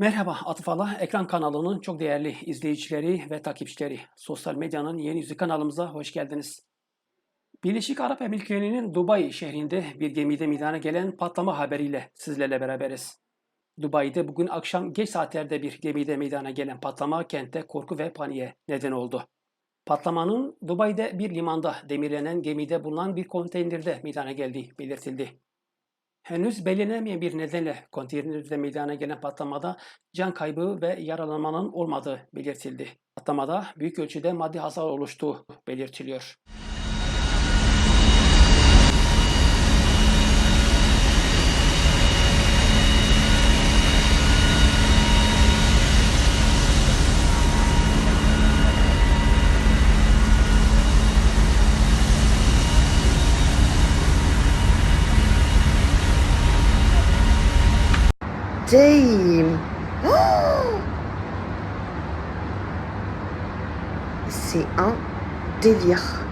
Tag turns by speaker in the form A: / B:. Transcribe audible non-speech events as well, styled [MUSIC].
A: Merhaba Atıfala Ekran kanalının çok değerli izleyicileri ve takipçileri. Sosyal medyanın yeni yüzü kanalımıza hoş geldiniz. Birleşik Arap Emirlikleri'nin Dubai şehrinde bir gemide meydana gelen patlama haberiyle sizlerle beraberiz. Dubai'de bugün akşam geç saatlerde bir gemide meydana gelen patlama kentte korku ve paniğe neden oldu. Patlamanın Dubai'de bir limanda demirlenen gemide bulunan bir konteynerde meydana geldiği belirtildi. Henüz belirlenemeyen bir nedenle konteynerde meydana gelen patlamada can kaybı ve yaralanmanın olmadığı belirtildi. Patlamada büyük ölçüde maddi hasar oluştuğu belirtiliyor. [GASPS]
B: C'est un délire.